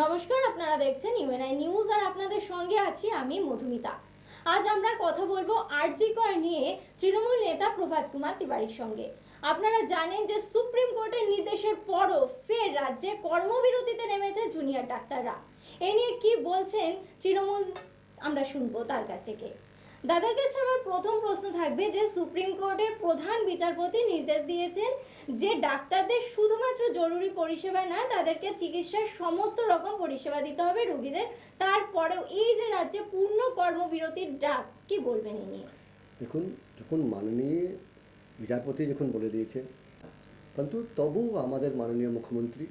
নমস্কার, আপনারা দেখছেন ইউএনআই নিউজ আর আপনাদের সঙ্গে আছি আমি মধুমিতা। আজ আমরা কথা বলব আরজি কর নিয়ে তৃণমূল নেতা প্রভাত কুমার তিওয়ারির সঙ্গে। আপনারা জানেন যে সুপ্রিম কোর্টের নির্দেশের পরও ফের রাজ্যে কর্মবিরতিতে নেমেছে জুনিয়র ডাক্তাররা। এ নিয়ে কি বলছেন তৃণমূল, আমরা শুনব তার কাছ থেকে। দাদার কাছে আমার প্রথম প্রশ্ন থাকবে যে সুপ্রিম কোর্টের প্রধান বিচারপতি নির্দেশ দিয়েছেন যে ডাক্তারদের শুধুমাত্র জরুরি পরিষেবা না, তাদেরকে চিকিৎসার সমস্ত রকম পরিষেবা দিতে হবে রোগীদের। তারপরেও এই যে রাজ্যে পূর্ণ কর্মবিরতির ডাক, কি বলবেন এই নিয়ে? দেখুন, যখন মাননীয় বিচারপতি যখন বলে দিয়েছে, কিন্তু তবু আমাদের মাননীয় মুখ্যমন্ত্রী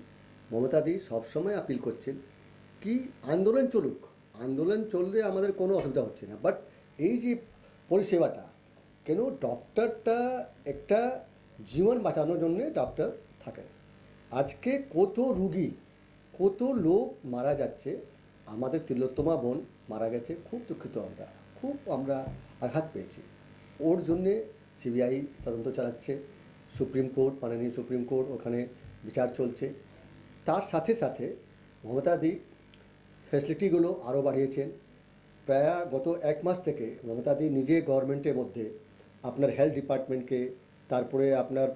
মমতাদি সবসময় আপিল করছেন কি আন্দোলন চলুক, আন্দোলন চললে আমাদের কোনো অসুবিধা হচ্ছে না। বাট এই যে পরিষেবাটা, কেন ডক্টরটা একটা জীবন বাঁচানোর জন্যে ডক্টর থাকে আজকে কত রুগী, কত লোক মারা যাচ্ছে, আমাদের তিলোত্তমা বোন মারা গেছে, খুব দুঃখিত আমরা, খুব আমরা আঘাত পেয়েছি। ওর জন্যে সিবিআই তদন্ত চালাচ্ছে, সুপ্রিম কোর্ট, মাননীয় সুপ্রিম কোর্ট ওখানে বিচার চলছে। তার সাথে সাথে মমতাদি ফ্যাসিলিটিগুলো আরও বাড়িয়েছেন। প্রায় গত এক মাস থেকে মমতাদি নিজে গভর্নমেন্টের মধ্যে আপনার হেলথ ডিপার্টমেন্টকে তারপরে আপনার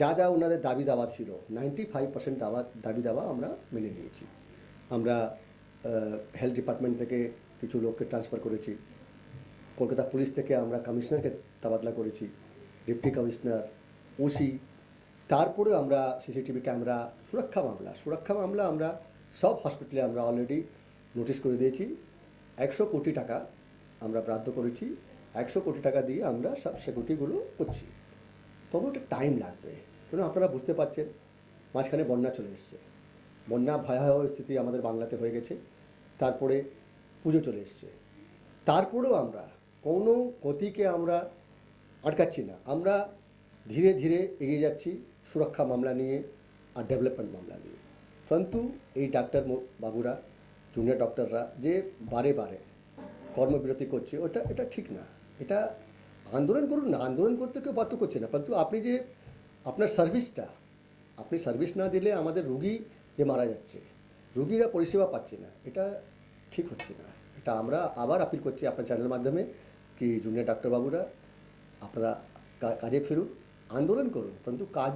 যা যা ওনাদের দাবি দাওয়া ছিল নাইনটি ফাইভ পার্সেন্ট দাবা দাবি দাওয়া আমরা মেনে নিয়েছি। আমরা হেলথ ডিপার্টমেন্ট থেকে কিছু লোককে ট্রান্সফার করেছি, কলকাতা পুলিশ থেকে আমরা কমিশনারকে তাবাদলা করেছি ডেপুটি কমিশনার ওসি তারপরে আমরা সিসিটিভি ক্যামেরা সুরক্ষা মামলা সুরক্ষা মামলা আমরা সব হসপিটালে আমরা অলরেডি নোটিশ করে দিয়েছি। একশো কোটি টাকা আমরা বরাদ্দ করেছি, একশো কোটি টাকা দিয়ে আমরা সব সিকিউরিটিগুলো করছি। তবে ওটা টাইম লাগবে। কেন আপনারা বুঝতে পারছেন? মাঝখানে বন্যা চলে এসছে। বন্যা ভয়াবহ স্থিতি আমাদের বাংলাতে হয়ে গেছে। তারপরে পুজো চলে এসছে। তারপরেও আমরা কোনো গতিকে আমরা আটকাচ্ছি না। আমরা ধীরে ধীরে এগিয়ে যাচ্ছি সুরক্ষা মামলা নিয়ে আর ডেভেলপমেন্ট মামলা নিয়ে। কিন্তু এই ডাক্তার বাবুরা জুনিয়র ডক্টররা যে বারে বারে কর্মবিরতি করছে, ওটা, এটা ঠিক না। এটা আন্দোলন করুন, না আন্দোলন করতে কেউ বাধ্য করছে না। কিন্তু আপনি যে, আপনার সার্ভিসটা আপনি সার্ভিস না দিলে আমাদের রুগী যে মারা যাচ্ছে, রুগীরা পরিষেবা পাচ্ছে না। এটা ঠিক হচ্ছে না। এটা আমরা আবার আপিল করছি আপনার চ্যানেলের মাধ্যমে কি জুনিয়র ডাক্তারবাবুরা আপনারা কাজে ফিরুন, আন্দোলন করুন। কিন্তু কাজ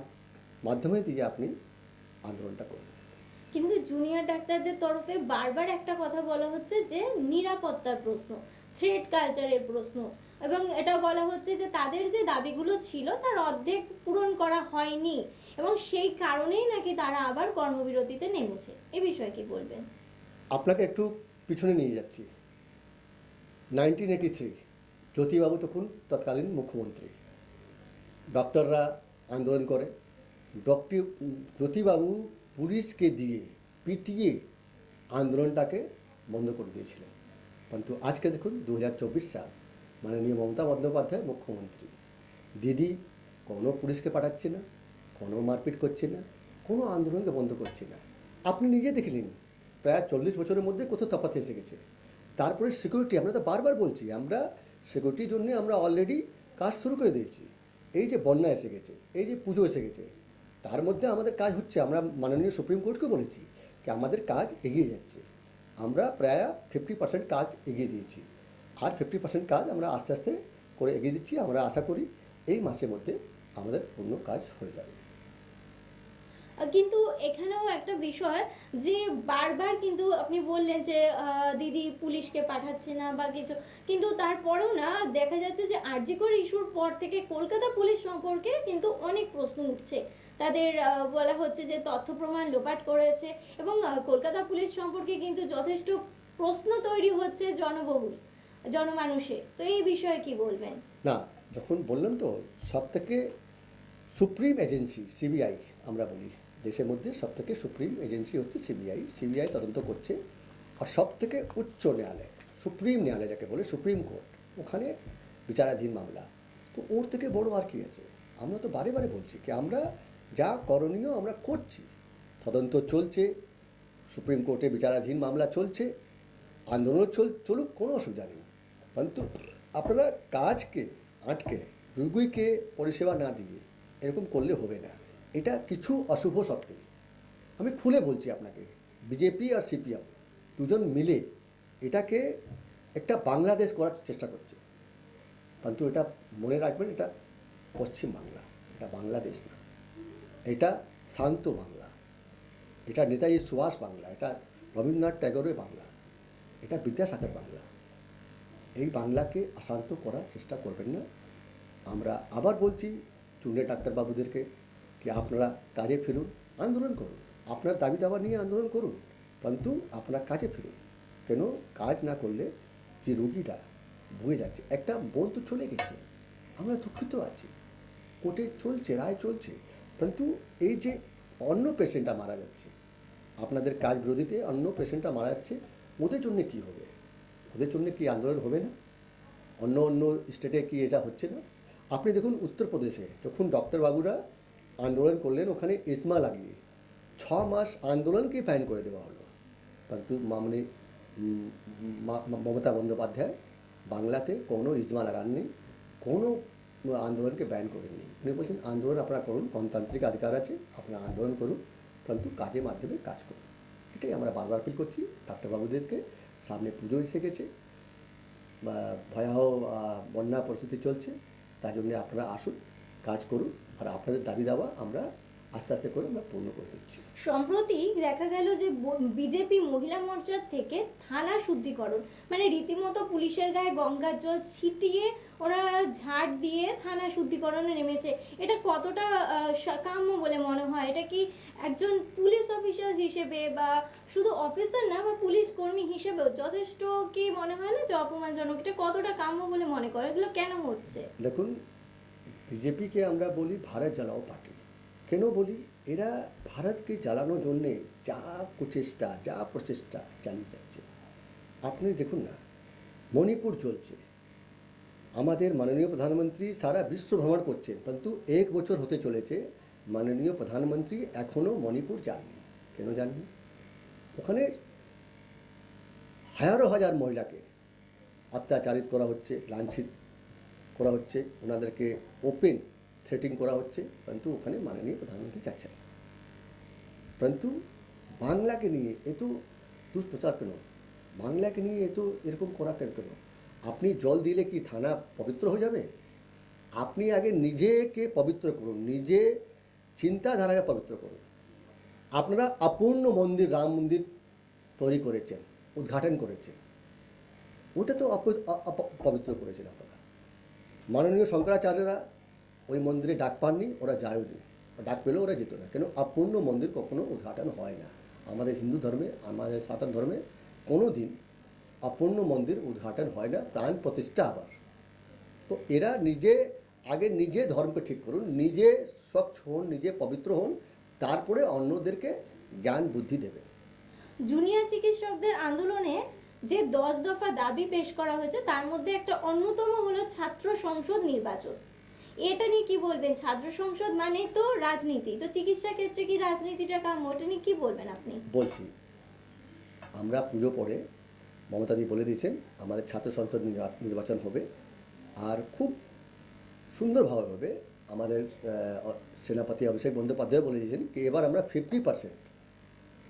মাধ্যমে দিয়ে আপনি আন্দোলনটা করুন। কিন্তু জুনিয়র ডাক্তারদের তরফে বারবার একটা কথা বলা হচ্ছে যে নিরাপত্তার প্রশ্ন থ্রেড কালচারের প্রশ্ন এবং এটা বলা হচ্ছে যে তাদের যে দাবিগুলো ছিল তার অর্ধেক পূরণ করা হয়নি এবং সেই কারণেই নাকি তারা আবার কর্মবিরতিতে নেমেছে। এ বিষয়ে কি বলবেন? আপনাকে একটু পিছনে নিয়ে যাচ্ছি। নাইনটিন এইটি থ্রি জ্যোতিবাবু তখন তৎকালীন মুখ্যমন্ত্রী। ডক্টররা আন্দোলন করে। ডক্টর জ্যোতিবাবু পুলিশকে দিয়ে পিটিয়ে আন্দোলনটাকে বন্ধ করে দিয়েছিলেন। কিন্তু আজকে দেখুন দু হাজার চব্বিশ সাল মাননীয় মমতা বন্দ্যোপাধ্যায় মুখ্যমন্ত্রী। দিদি কোনো পুলিশকে পাঠাচ্ছে না, কোনো মারপিট করছে না, কোনো আন্দোলনকে বন্ধ করছে না। আপনি নিজে দেখে নিন, প্রায় চল্লিশ বছরের মধ্যে কত তফাৎ এসে গেছে। তারপরে সিকিউরিটি আমরা তো বারবার বলছি, আমরা সিকিউরিটির জন্য আমরা অলরেডি কাজ শুরু করে দিয়েছি। এই যে বন্যা এসে গেছে, এই যে পুজো এসে গেছে তার মধ্যে আমাদের কাজ হচ্ছে, আমরা মাননীয় সুপ্রিম কোর্টকে বলেছি কি আমাদের কাজ এগিয়ে যাচ্ছে। আমরা প্রায় ফিফটি পার্সেন্ট কাজ এগিয়ে দিয়েছি। আর ফিফটি পার্সেন্ট কাজ আমরা আস্তে আস্তে করে এগিয়ে দিচ্ছি। আমরা আশা করি এই মাসের মধ্যে আমাদের পূর্ণ কাজ হয়ে যাবে। কিন্তু এখানেও একটা বিষয় যে বারবার কিন্তু আপনি বললেন যে দিদি পুলিশকে পাঠাচ্ছে না বা কিছু। কিন্তু তারপরেও না দেখা যাচ্ছে যে আরজিকর ইস্যুর পর থেকে কলকাতা পুলিশ সম্পর্কে কিন্তু অনেক প্রশ্ন উঠছে। তাদের বলা হচ্ছে যে তথ্য প্রমাণ লোপাট করেছে এবং কলকাতা পুলিশ সম্পর্কে কিন্তু যথেষ্ট প্রশ্ন তৈরি হচ্ছে জনবহুল জনমানুষে তো এই বিষয়ে কি বলবেন? না, যখন বললাম তো সব থেকে সুপ্রিম এজেন্সি, সিবিআই, আমরা বলি, দেশের মধ্যে সব থেকে সুপ্রিম এজেন্সি হচ্ছে সিবিআই। সিবিআই তদন্ত করছে, আর সব থেকে উচ্চ ন্যায়ালয়, সুপ্রিম ন্যায়ালয় যাকে বলে, সুপ্রিম কোর্ট, ওখানে বিচারাধীন মামলা। তো ওর থেকে বড় আর কি আছে? আমরা তো বারে বারে বলছি কি, আমরা যা করণীয় আমরা করছি। তদন্ত চলছে, সুপ্রিম কোর্টে বিচারাধীন মামলা চলছে আন্দোলন চল, চলুক, কোনো অসুবিধা নেই। কিন্তু আপনারা কাজকে, আটকে, রুগীকে পরিষেবা না দিয়ে এরকম করলে হবে না। এটা কিছু অশুভ শক্তি। আমি খুলে বলছি আপনাকে, বিজেপি আর সিপিএম দুজন মিলে এটাকে একটা বাংলাদেশ করার চেষ্টা করছে। কিন্তু এটা মনে রাখবেন, এটা পশ্চিম বাংলা, এটা বাংলাদেশ না। এটা শান্ত বাংলা। এটা নেতাজি সুভাষ বাংলা, এটা রবীন্দ্রনাথ ট্যাগরের বাংলা, এটা বিদ্যাসাগর বাংলা। এই বাংলাকে অশান্ত করার চেষ্টা করবেন না। আমরা আবার বলছি, চুনে ডাক্তারবাবুদেরকে কি আপনারা কাজে ফিরুন আন্দোলন করুন। আপনার দাবি দাবা নিয়ে আন্দোলন করুন, কিন্তু আপনারা কাজে ফিরুন কেন? কাজ না করলে যে রুগীটা বয়ে যাচ্ছে, একটা বোন তো চলে গেছে। আমরা দুঃখিত আছি। কোর্টে চলছে, রায় চলছে। কিন্তু এই যে অন্য পেশেন্টটা মারা যাচ্ছে আপনাদের কাজ বিরোধীতে অন্য পেশেন্টটা মারা যাচ্ছে ওদের জন্য কি হবে? ওদের জন্য কি আন্দোলন হবে না? অন্য অন্য স্টেটে কি এটা হচ্ছে না? আপনি দেখুন উত্তরপ্রদেশে যখন ডক্টরবাবুরা আন্দোলন করলেন ওখানে ইসমা লাগিয়ে ছ মাস আন্দোলনকে ব্যান করে দেওয়া হলো। কিন্তু মামনি উম, মা- মা- মমতা বন্দ্যোপাধ্যায় বাংলাতে কোনো ইজমা লাগাননি কোনো আন্দোলনকে ব্যান করেননি উনি বলছেন, আন্দোলন আপনারা করুন, গণতান্ত্রিক অধিকার আছে, আপনারা আন্দোলন করুন, কিন্তু কাজের মাধ্যমে কাজ করুন। এটাই আমরা বারবার ফিল করছি ডাক্তারবাবুদেরকে সামনে পুজো এসে গেছে, বা ভয়াবহ বন্যা পরিস্থিতি চলছে, তার জন্য আপনারা আসুন, কাজ করুন, আর আপনাদের দাবি দাওয়া আমরা আস্তে আস্তে করে আমরা পূর্ণ করে দিচ্ছি। সম্প্রতি দেখা গেল যে বিজেপি মহিলা মোর্চার থেকে থানা শুদ্ধিকরণ মানে রীতিমতো পুলিশের গায়ে গঙ্গার জল ছিটিয়ে ওরা ঝাড় দিয়ে থানা শুদ্ধিকরণে নেমেছে। এটা কতটা কাম্য বলে মনে হয়? এটা কি একজন পুলিশ অফিসার হিসেবে বা শুধু অফিসার না, বা পুলিশ কর্মী হিসেবেও যথেষ্ট কি মনে হয় না যে অপমানজনক? এটা কতটা কাম্য বলে মনে করে? এগুলো কেন হচ্ছে? দেখুন, বিজেপিকে আমরা বলি ভারত জ্বালাও পার্টি। কেন বলি? এরা ভারতকে জ্বালানোর জন্যে যা প্রচেষ্টা যা প্রচেষ্টা চালিয়ে যাচ্ছে। আপনি দেখুন না, মণিপুর চলছে আমাদের মাননীয় প্রধানমন্ত্রী সারা বিশ্ব ভ্রমণ করছেন, কিন্তু এক বছর হতে চলেছে, মাননীয় প্রধানমন্ত্রী এখনও মণিপুর যাননি। কেন যাননি? ওখানে হাজারো হাজার মহিলাকে অত্যাচারিত করা হচ্ছে, লাঞ্ছিত করা হচ্ছে, ওনাদেরকে ওপেন থ্রেটিং করা হচ্ছে, কিন্তু ওখানে মাননীয় প্রধানমন্ত্রী যাচ্ছেন না। কিন্তু বাংলাকে নিয়ে এত দুষ্প্রচার কেন? বাংলাকে নিয়ে এত এরকম করা কেন কেন? আপনি জল দিলে কি থানা পবিত্র হয়ে যাবে? আপনি আগে নিজেকে পবিত্র করুন, নিজে চিন্তাধারাকে পবিত্র করুন। আপনারা অপূর্ণ মন্দির, রাম মন্দির তৈরি করেছেন, উদ্ঘাটন করেছেন। ওটা তো পবিত্র করেছেন আপনারা। মাননীয় শঙ্করাচার্যরা ওই মন্দিরে ডাক পাননি, ওরা যায়নি। ডাক পেলেও ওরা যেত না। কেন? অপূর্ণ মন্দির কখনো উদ্ঘাটন হয় না। আমাদের হিন্দু ধর্মে, আমাদের সনাতন ধর্মে কোনো দিন অপূর্ণ মন্দির উদ্ঘাটন হয় না প্রাণ প্রতিষ্ঠা আবার। তো এরা নিজে আগে নিজে ধর্মকে ঠিক করুন নিজে স্বচ্ছ হন নিজে পবিত্র হন তারপরে অন্যদেরকে জ্ঞান বুদ্ধি দেবে জুনিয়র চিকিৎসকদের আন্দোলনে যে দশ দফা দাবি পেশ করা হয়েছে তার মধ্যে একটা অন্যতম হলো ছাত্র সংসদ নির্বাচন। এটা নিয়ে কি বলবেন? ছাত্র সংসদ মানেই তো রাজনীতি। তো চিকিৎসা ক্ষেত্রে কি রাজনীতিটা কাম্য? ওটা নিয়ে কি বলবেন আপনি? বলছি আমরা পুজো পরে মমতাদি বলে দিয়েছেন, আমাদের ছাত্র সংসদ নির্বা- নির্বাচন হবে। আর খুব সুন্দরভাবে হবে আমাদের সেনাপতি অভিষেক বন্দ্যোপাধ্যায় বলে দিয়েছেন কি, এবার আমরা ফিফটি পার্সেন্ট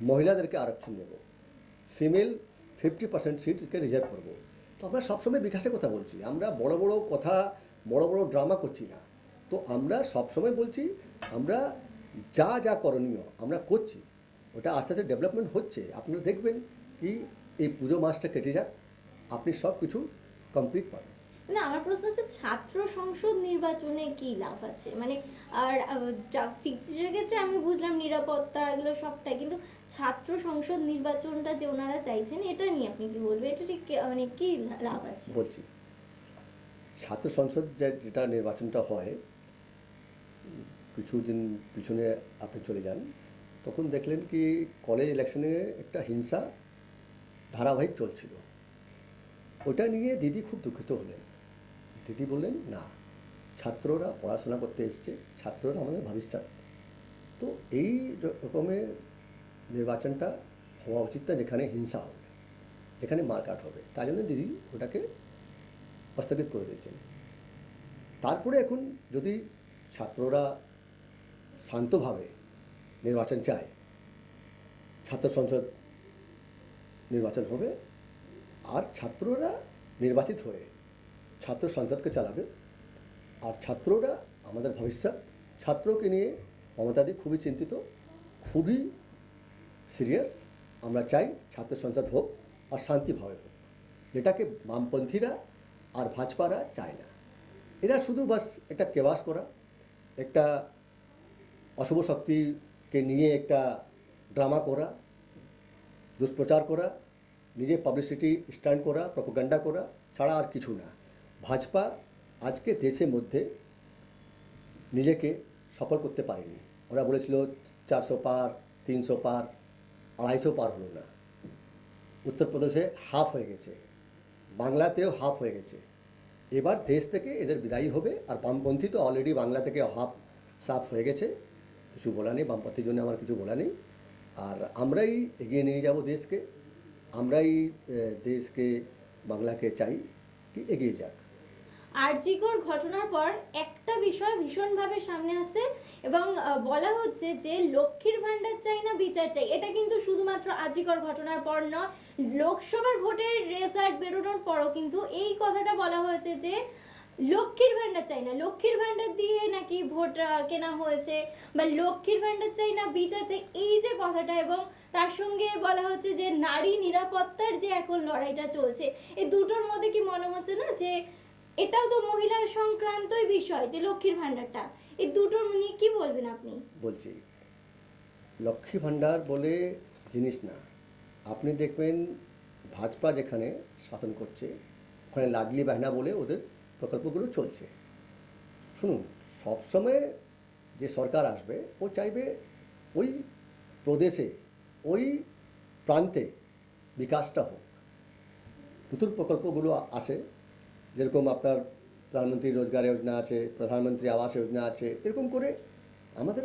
মহিলাদেরকে আরক্ষণ দেব ফিমেল ফিফটি পার্সেন্ট সিটকে রিজার্ভ করব। তো আমরা সবসময় বিকাশের কথা বলছি, আমরা বড় বড় কথা, বড় বড় ড্রামা করছি না। তো আমরা সবসময় বলছি, আমরা যা যা করণীয় আমরা করছি, ওটা আস্তে আস্তে ডেভেলপমেন্ট হচ্ছে। আপনারা দেখবেন কি এই পুজো মাসটা কেটে যাক আপনি সব কিছু কমপ্লিট পাবেন না আমার প্রশ্ন হচ্ছে ছাত্র সংসদ নির্বাচনে কি লাভ আছে? মানে আর চিকিৎসার ক্ষেত্রে আমি বুঝলাম নিরাপত্তা এগুলো সবটাই কিন্তু ছাত্র সংসদ নির্বাচনটা যে ওনারা চাইছেন এটা নিয়ে আপনি কি বলবেন? এটা ঠিক মানে কি লাভ আছে? বলছি ছাত্র সংসদ যে যেটা নির্বাচনটা হয় কিছুদিন পিছনে আপনি চলে যান তখন দেখলেন কি কলেজ ইলেকশনে একটা হিংসা ধারাবাহিক চলছিল। ওটা নিয়ে দিদি খুব দুঃখিত হলেন। দিদি বললেন, না, ছাত্ররা পড়াশোনা করতে এসছে, ছাত্ররা আমাদের ভবিষ্যৎ। তো এই রকমের নির্বাচনটা হওয়া উচিত না, যেখানে হিংসা হবে, যেখানে মারকাট হবে। তাই জন্য দিদি ওটাকে স্থগিত করে দিয়েছেন। তারপরে এখন যদি ছাত্ররা শান্তভাবে নির্বাচন চায়, ছাত্র সংসদ নির্বাচন হবে আর ছাত্ররা নির্বাচিত হয়ে ছাত্র সংসদকে চালাবে। আর ছাত্ররা আমাদের ভবিষ্যৎ, ছাত্রকে নিয়ে মমতাদি খুবই চিন্তিত, খুবই সিরিয়াস। আমরা চাই ছাত্র সংসদ হোক আর শান্তিভাবে হোক। যেটাকে বামপন্থীরা আর ভাজপারা চায় না। এরা শুধু বাস একটা কেবাস করা, একটা অশুভ শক্তিকে নিয়ে একটা ড্রামা করা, দুষ্প্রচার করা নিজে পাবলিসিটি স্ট্যান্ড করা প্রপোগান্ডা করা ছাড়া আর কিছু না। ভাজপা আজকে দেশের মধ্যে নিজেকে সফল করতে পারেনি। ওরা বলেছিল চারশো পার, তিনশো পার, আড়াইশো পার হলো না। উত্তরপ্রদেশে হাফ হয়ে গেছে। বাংলাতেও হাফ হয়ে গেছে। এবার দেশ থেকে এদের বিদায়ী হবে। আর বামপন্থী তো অলরেডি বাংলা থেকে হাফ সাফ হয়ে গেছে। কিছু বলা নেই, বামপন্থীর জন্য আমার কিছু বলা নেই। আর আমরাই এগিয়ে নিয়ে যাব দেশকে। আমরাই দেশকে, বাংলাকে চাই কি এগিয়ে যাক। আরজিকর ঘটনার পর একটা বিষয় ভীষণভাবে সামনে আসে এবং বলা হচ্ছে যে লক্ষ্মীর ভাণ্ডার চাই না বিচার চাই। এটা কিন্তু শুধুমাত্র আরজিকর ঘটনার পর নয়, লোকসভার ভোটের রেজাল্ট বেরোনোর পরও কিন্তু এই কথাটা বলা হয়েছে যে লক্ষ্মীর ভান্ডার চাই না। লক্ষ্মীর ভান্ডার দিয়ে নাকি ভোট কেনা হয়েছে? বা লক্ষ্মীর ভান্ডার চাই না, বিচার চাই, এই যে কথাটা এবং তার সঙ্গে বলা হচ্ছে যে নারী নিরাপত্তার যে এখন লড়াইটা চলছে, এই দুটোর মধ্যে কি মনে হচ্ছে না যে এটাও তো মহিলার সংক্রান্তই বিষয় যে লক্ষ্মীর ভান্ডারটা এই দুটোর নিয়ে কি বলবেন আপনি? বলছি লক্ষ্মী ভাণ্ডার বলে জিনিস না। আপনি দেখবেন ভাজপা যেখানে শাসন করছে, ওখানে লাডলি বাহনা বলে ওদের প্রকল্পগুলো চলছে। শুনুন, সবসময় যে সরকার আসবে, ও চাইবে ওই প্রদেশে, ওই প্রান্তে বিকাশটা হোক। নতুন প্রকল্পগুলো আসে, যেরকম আপনার প্রধানমন্ত্রী রোজগার যোজনা আছে, প্রধানমন্ত্রী আবাস যোজনা আছে, এরকম করে আমাদের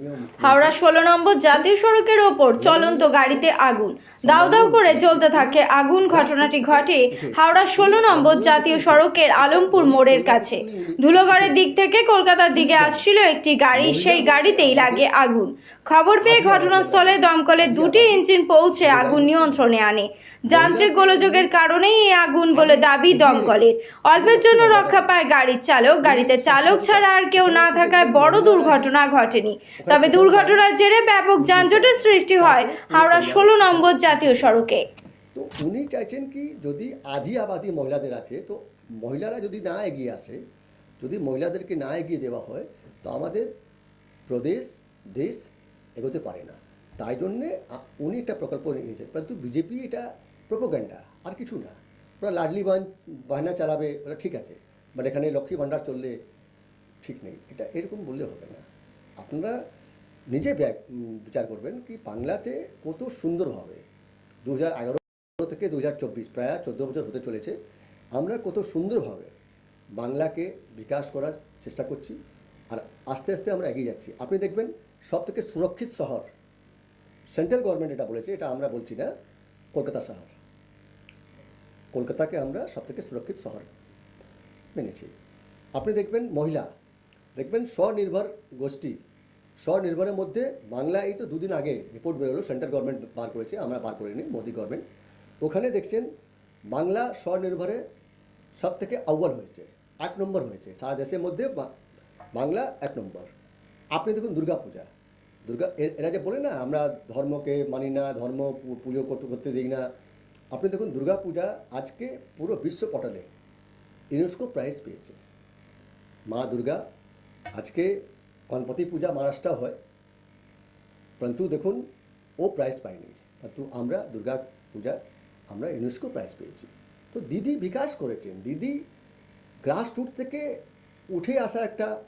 মুখ্যমন্ত্রী- হাওড়া ষোলো নম্বর জাতীয় সড়কের ওপর চলন্ত গাড়িতে আগুন। দাউ দাউ করে জ্বলতে থাকে আগুন। ঘটনাটি ঘটে হাওড়া ষোলো নম্বর জাতীয় সড়কের আলমপুর মোড়ের কাছে। ধুলোগড়ের দিক থেকে কলকাতার দিকে আসছিল একটি গাড়ি। সেই গাড়িতেই লাগে আগুন। খবর পেয়ে ঘটনাস্থলে দমকলে দুটি ইঞ্জিন পৌঁছে আগুন নিয়ন্ত্রণে আনে। যান্ত্রিক গোলযোগের কারণেই এই আগুন বলে দাবি দমকলের। অল্পের জন্য রক্ষা পায় গাড়ির চালক। গাড়িতে চালক ছাড়া আর কেউ না থাকায় বড় দুর্ঘটনা ঘটেনি। তবে দুর্ঘটনার জেরে ব্যাপক যানজটের সৃষ্টি হয় হাওড়া ষোলো নম্বর জাতীয় সড়কে। তো উনি চাইছেন কি যদি আধি আবাদি মহিলাদের আছে, তো মহিলারা যদি না এগিয়ে আসে, যদি মহিলাদেরকে না এগিয়ে দেওয়া হয়, তো আমাদের প্রদেশ, দেশ এগোতে পারে না। তাই জন্যে উনি একটা প্রকল্প নিয়েছেন। কিন্তু বিজেপি এটা প্রোপোগ্যান্ডা, আর কিছু না। ওরা লাডলি বান বাহানা চালাবে, ওরা ঠিক আছে। বাট এখানে লক্ষ্মী ভাণ্ডার চললে ঠিক নেই, এটা এরকম বললে হবে না। আপনারা নিজে বিচার করবেন কি বাংলাতে কত সুন্দরভাবে দু হাজার থেকে দু হাজার চব্বিশ, প্রায় চোদ্দ বছর হতে চলেছে, আমরা কত সুন্দরভাবে বাংলাকে বিকাশ করার চেষ্টা করছি আর আস্তে আস্তে আমরা এগিয়ে যাচ্ছি। আপনি দেখবেন সব থেকে সুরক্ষিত শহর সেন্ট্রাল গভর্নমেন্ট এটা বলেছে, এটা আমরা বলছি না, কলকাতা শহর। কলকাতাকে আমরা সব থেকে সুরক্ষিত শহর মেনেছি। আপনি দেখবেন মহিলা দেখবেন স্বনির্ভর গোষ্ঠী। স্বনির্ভরের মধ্যে বাংলা এই তো দুদিন আগে রিপোর্ট বেরোলো সেন্ট্রাল গভর্নমেন্ট বার করেছে, আমরা বার করিনি মোদি গভর্নমেন্ট ওখানে দেখছেন বাংলা স্বনির্ভরে সব থেকে আউ্বাল হয়েছে এক নম্বর হয়েছে, সারা দেশের মধ্যে বাংলা এক নম্বর। আপনি দেখুন দুর্গা পূজা। দুর্গা এরা যে বলে না, আমরা ধর্মকে মানি না, ধর্ম পুজো করতে করতে দিই না। আপনি দেখুন দুর্গা পূজা আজকে পুরো বিশ্ব পটলে ইউনেস্কো প্রাইজ পেয়েছে। মা দুর্গা আজকে গণপতি পূজা মহারাষ্ট্র হয়। পরন্তু দেখুন, ও প্রাইজ পায়নি। কিন্তু আমরা দুর্গা পূজা, আমরা ইউনেস্কো প্রাইজ পেয়েছি। তো দিদি বিকাশ করেছেন। দিদি গ্রাসরুট থেকে উঠে আসা একটা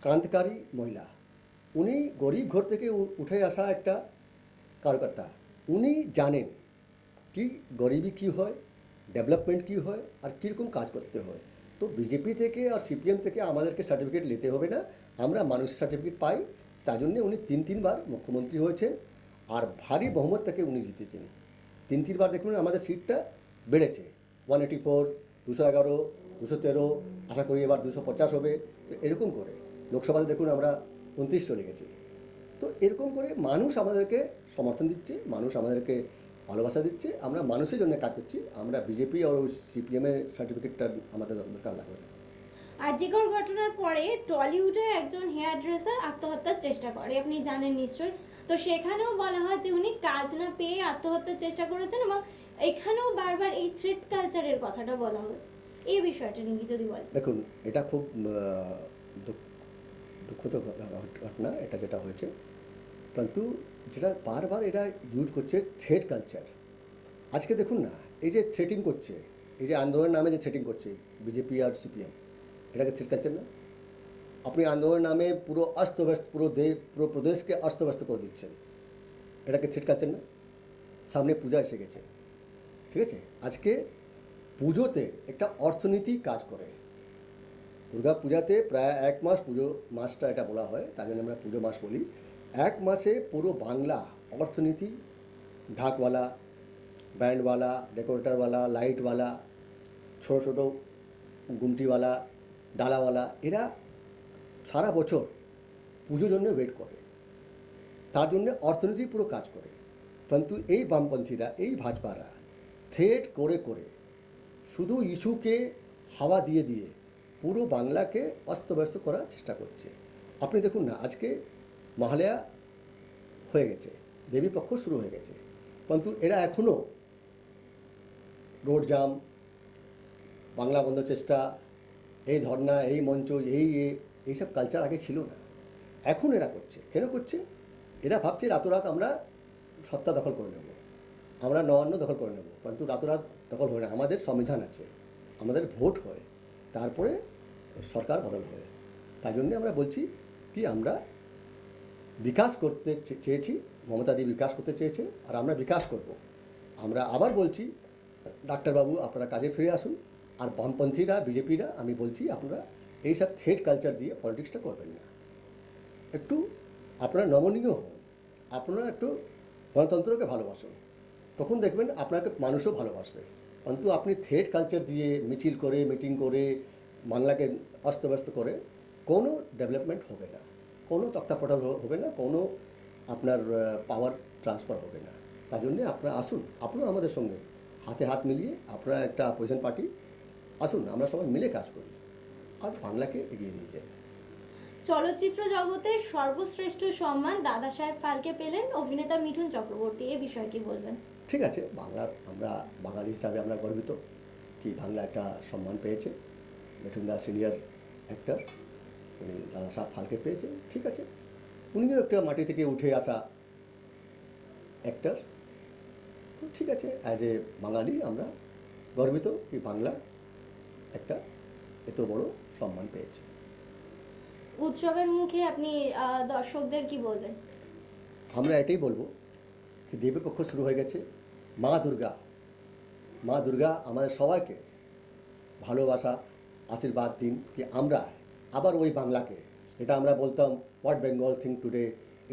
ক্রান্তিকারী মহিলা। উনি গরিব ঘর থেকে উঠে আসা একটা কার্যকর্তা উনি জানেন কি গরিবি কি হয় ডেভেলপমেন্ট কি হয়, আর কীরকম কাজ করতে হয়। তো বিজেপি থেকে আর সিপিএম থেকে আমাদেরকে সার্টিফিকেট নিতে হবে না। আমরা মানুষের সার্টিফিকেট পাই, তার জন্যে উনি তিন তিনবার মুখ্যমন্ত্রী হয়েছেন আর ভারী বহুমত থেকে উনি জিতেছেন। তিন তিনবার দেখুন আমাদের সিটটা বেড়েছে। ওয়ান এইটি ফোর দুশো এগারো, দুশো তেরো, আশা করি এবার দুশো পঞ্চাশ হবে। তো এরকম করে লোকসভাতে দেখুন আমরা উনত্রিশ চলে গেছি। তো এরকম করে মানুষ আমাদেরকে সমর্থন দিচ্ছে, মানুষ আমাদেরকে ভালোবাসা দিচ্ছে আমরা মানুষের জন্য কাজ করছি আমরা বিজেপি আর সিপিএমের সার্টিফিকেটটা আমাদের দরকার লাগবে না আরজিকর ঘটনার পরে টলিউডে একজন হেয়ার ড্রেসার আত্মহত্যার চেষ্টা করে আপনি জানেন নিশ্চয়ই। তো সেখানেও বলা হয় যে উনি কাজ না পেয়ে আত্মহত্যার চেষ্টা করেছেন এবং এখানেও বারবার এই থ্রেড কালচারের কথাটা বলা হয়। এই বিষয়টা নিয়ে যদি বলেন। দেখুন এটা খুব আহ, দুঃখ- দুঃখদ ঘটনা এটা যেটা হয়েছে। কিন্তু যেটা বারবার এরা ইউজ করছে থ্রেড কালচার আজকে দেখুন না, এই যে থ্রেটিং করছে, এই যে আন্দোলনের নামে যে থ্রেটিং করছে বিজেপি আর সিপিএম এটাকে থ্রেড কালচার না? আপনি আন্দোলনের নামে পুরো অস্তব্যস্ত, পুরো দেশ পুরো প্রদেশকে অস্তব্যস্ত করে দিচ্ছেন। এটাকে থ্রেড কালচার না? সামনে পূজা এসে গেছে। ঠিক আছে? আজকে পুজোতে একটা অর্থনীতি কাজ করে। দুর্গা পূজাতে প্রায় এক মাস পুজো মাসটা এটা বলা হয় তাই জন্য আমরা পুজো মাস বলি। এক মাসে পুরো বাংলা অর্থনীতি, ঢাকওয়ালা, ব্যান্ডওয়ালা, ডেকোরেটারওয়ালা, লাইটওয়ালা, ছোটো ছোটো গুমটিওয়ালা, ডালাওয়ালা, এরা সারা বছর পুজোর জন্য ওয়েট করে। তার জন্য অর্থনীতি পুরো কাজ করে। কিন্তু এই বামপন্থীরা, এই ভাজপারা থ্রেট করে করে শুধু ইস্যুকে হাওয়া দিয়ে দিয়ে পুরো বাংলাকে অস্তব্যস্ত করার চেষ্টা করছে। আপনি দেখুন না, আজকে মহালয়া হয়ে গেছে, দেবী পক্ষ শুরু হয়ে গেছে। কিন্তু এরা এখনও রোড জাম বাংলা বন্ধ চেষ্টা, এই ধর্না এই মঞ্চ, এই এ, এইসব কালচার আগে ছিল না। এখন এরা করছে। কেন করছে? এরা ভাবছে রাতরাত আমরা সত্তা দখল করে নেব। আমরা নবান্ন দখল করে নেব। কিন্তু রাতরাত দখল হয় না। আমাদের সংবিধান আছে। আমাদের ভোট হয়। তারপরে সরকার বদল হয়। তাই জন্যে আমরা বলছি কি, আমরা বিকাশ করতে চেয়েছি মমতাদি বিকাশ করতে চেয়েছে, আর আমরা বিকাশ করব। আমরা আবার বলছি, ডাক্তারবাবু, আপনারা কাজে ফিরে আসুন। আর বামপন্থীরা, বিজেপিরা, আমি বলছি, আপনারা এইসব থ্রেড কালচার দিয়ে পলিটিক্সটা করবেন না। একটু আপনারা নমনীয় হন। আপনারা একটু গণতন্ত্রকে ভালোবাসুন। তখন দেখবেন আপনাকে মানুষও ভালোবাসবে। কিন্তু আপনি থ্রেড কালচার দিয়ে মিছিল করে, মিটিং করে, বাংলাকে অস্তব্যস্ত করে কোনো ডেভেলপমেন্ট হবে না। কোনো তক্তাপটল হ- হবে না কোনো আপনার পাওয়ার ট্রান্সফার হবে না। তাই জন্যে আপনারা আসুন আপনারা আমাদের সঙ্গে হাতে হাত মিলিয়ে আপনারা একটা অপোজিশন পার্টি আসুন আমরা সবাই মিলে কাজ করি। আর বাংলাকে এগিয়ে নিয়ে যাই। চলচ্চিত্র জগতের সর্বশ্রেষ্ঠ সম্মান দাদা সাহেব ফালকে পেলেন অভিনেতা মিঠুন চক্রবর্তী এ বিষয়ে কি বলবেন? ঠিক আছে বাংলা আমরা বাঙালি হিসাবে আমরা গর্বিত কি বাংলা একটা সম্মান পেয়েছে মিঠুন দা সিনিয়র অ্যাক্টর দাদা সাহেব ফালকে পেয়েছে ঠিক আছে। উনিও একটা মাটি থেকে উঠে আসা অ্যাক্টর তো ঠিক আছে অ্যাজ এ বাঙালি আমরা গর্বিত কি বাংলা একটা এত বড় সম্মান পেয়েছে। উৎসবের মুখে আপনি দর্শকদের কি বলবেন? আমরা এটাই বলব কি দেবী পক্ষ শুরু হয়ে গেছে। মা দুর্গা মা দুর্গা আমাদের সবাইকে ভালোবাসা আশীর্বাদ দিন কি আমরা আবার ওই বাংলাকে। এটা আমরা বলতাম what Bengal think today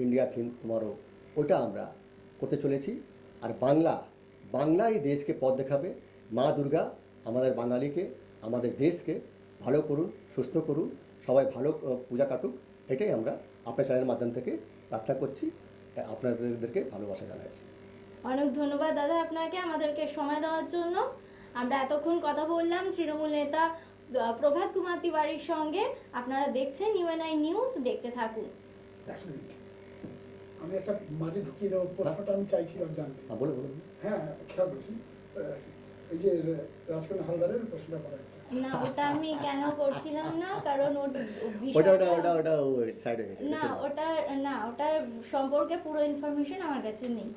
India think tomorrow ওটা আমরা করতে চলেছি। আর বাংলা, বাংলাই দেশকে পথ দেখাবে। মা দুর্গা আমাদের বাঙালিকে, আমাদের দেশকে ভালো করুন, সুস্থ করুন, সবাই ভালো পূজা কাটুক, এটাই আমরা আপনার চ্যানেলের মাধ্যম থেকে প্রার্থনা করছি। আপনাদেরকে ভালোবাসা জানাই। অনেক ধন্যবাদ দাদা আপনাকে আমাদেরকে সময় দেওয়ার জন্য। আমরা এতক্ষণ কথা বললাম, তৃণমূল নেতা প্রভাত কুমার তিওয়ারির সঙ্গে আপনারা দেখছেন ইউএনআই নিউজ দেখতে থাকুন। আমি একটা মাঝে ঢুকিয়ে দেবো প্রশ্নটা আমি চাইছিলাম জানতে। হ্যাঁ বলো বলো হ্যাঁ খেয়াল করছি। এই যে রাজকন্যা হালদারের প্রশ্নটা করা না ওটা আমি কেন করছিলাম না কারণ ওটা ওটা ওটা ওটা সাইড হয়ে গেছে না ওটা না ওটা সম্পর্কে পুরো ইনফরমেশন আমার কাছে নেই।